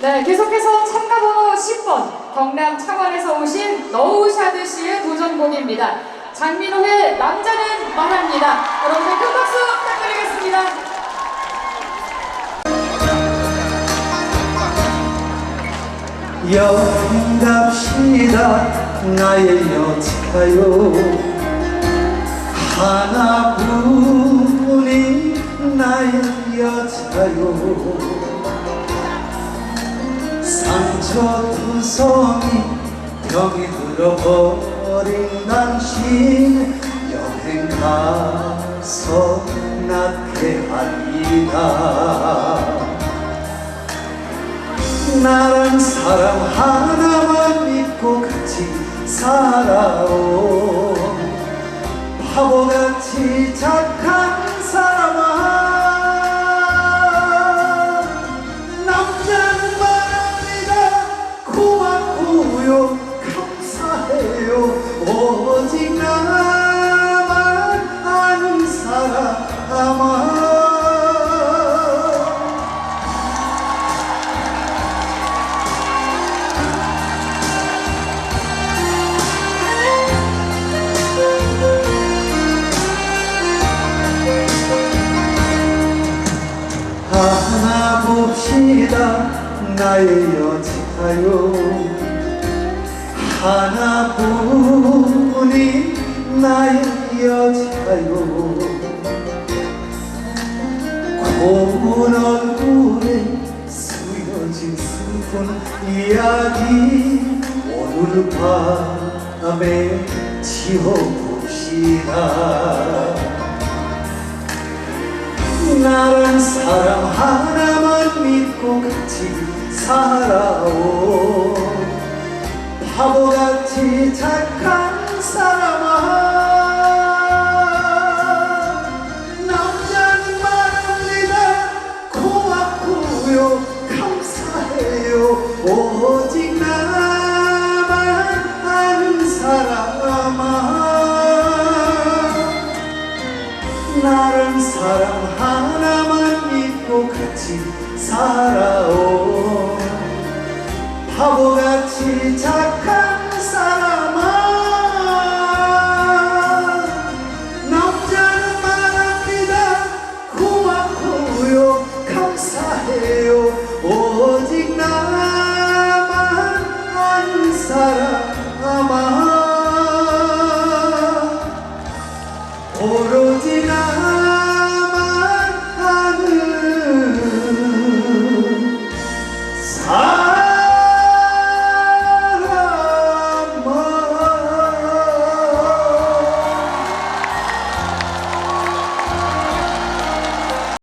네, 계속해서 참가번호 10번 경남 창원에서 오신 너우샤드 씨의 도전곡입니다. 장민호의 남자는 말합니다. 여러분들 큰 박수 부탁드리겠습니다. 여행 갑시다 나의 여자요 하나 상처투성이 병이 들어버린 당신. 여행 가서 낫게 하리다. 나란 사람 하나만 믿고 같이 살아오 바보같이 착한 사람아 오직 나만 아는 사람아. 하나 봅시다. 나의 여자요. 하나뿐인 고운 얼굴에 스며진 슬픈 이야기. 오늘 밤에 지어봅시다. 나란 사람 하나만 믿고 같이 살아오. 바보같이 착한 나란 사람 하나만 믿고 같이 살아오 Huh?